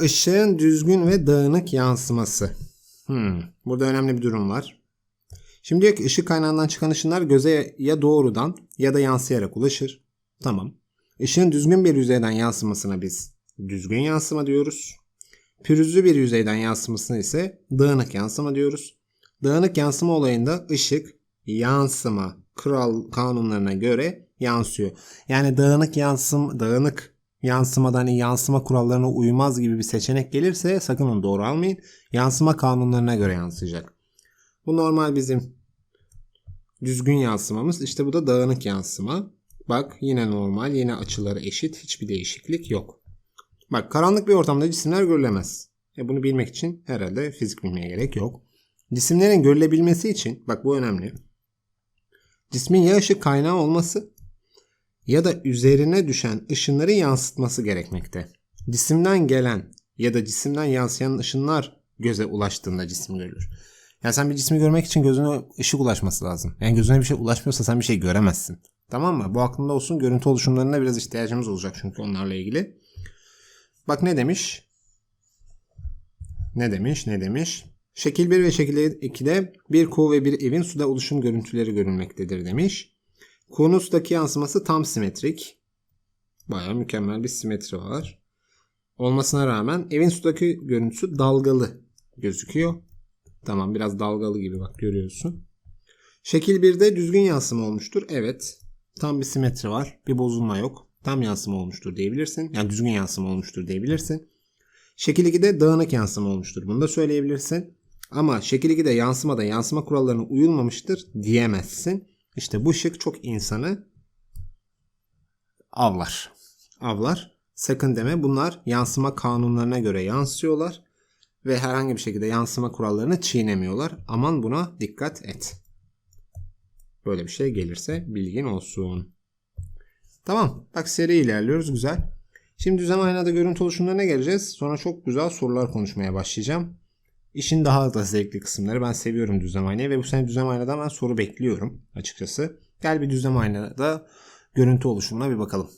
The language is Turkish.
Işığın düzgün ve dağınık yansıması. Hmm, burada önemli bir durum var. Şimdi diyor ki ışık kaynağından çıkan ışınlar göze ya doğrudan ya da yansıyarak ulaşır. Tamam. Işığın düzgün bir yüzeyden yansımasına biz düzgün yansıma diyoruz. Pürüzlü bir yüzeyden yansımasına ise dağınık yansıma diyoruz. Dağınık yansıma olayında ışık yansıma kural kanunlarına göre yansıyor. Yani dağınık yansım dağınık yansımadan hani yansıma kurallarına uymaz gibi bir seçenek gelirse sakın onu doğru almayın. Yansıma kanunlarına göre yansıyacak. Bu normal bizim düzgün yansımamız. İşte bu da dağınık yansıma. Bak yine normal, yine açıları eşit, hiçbir değişiklik yok. Bak karanlık bir ortamda cisimler görülemez. E bunu bilmek için herhalde fizik bilmeye gerek yok. Cisimlerin görülebilmesi için, bak bu önemli. Cismin ya ışık kaynağı olması ya da üzerine düşen ışınları yansıtması gerekmekte. Cisimden gelen ya da cisimden yansıyan ışınlar göze ulaştığında cisim görülür. Yani sen bir cismi görmek için gözüne ışık ulaşması lazım. Yani gözüne bir şey ulaşmıyorsa sen bir şey göremezsin. Tamam mı? Bu aklında olsun. Görüntü oluşumlarına biraz ihtiyacımız olacak çünkü onlarla ilgili. Bak ne demiş? Ne demiş? Ne demiş? Şekil 1 ve şekil 2'de bir kuğu ve bir evin suda oluşum görüntüleri görülmektedir demiş. Kuğunun sudaki yansıması tam simetrik. Baya mükemmel bir simetri var. Olmasına rağmen evin sudaki görüntüsü dalgalı gözüküyor. Tamam biraz dalgalı gibi bak görüyorsun. Şekil 1'de düzgün yansıma olmuştur. Evet. Tam bir simetri var. Bir bozulma yok. Tam yansıma olmuştur diyebilirsin. Yani düzgün yansıma olmuştur diyebilirsin. Şekil 2'de dağınık yansıma olmuştur. Bunu da söyleyebilirsin. Ama şekil 2'de yansımada yansıma kurallarına uyulmamıştır diyemezsin. İşte bu şık çok insanı avlar. Avlar. Sakın deme bunlar yansıma kanunlarına göre yansıyorlar ve herhangi bir şekilde yansıma kurallarını çiğnemiyorlar. Aman buna dikkat et. Böyle bir şey gelirse bilgin olsun. Tamam. Bak seri ilerliyoruz. Güzel. Şimdi düzlem aynada görüntü oluşumlarına geleceğiz. Sonra çok güzel sorular konuşmaya başlayacağım. İşin daha da zevkli kısımları. Ben seviyorum düzlem aynayı ve bu sene düzlem aynadan ben soru bekliyorum açıkçası. Gel bir düzlem aynada görüntü oluşumuna bir bakalım.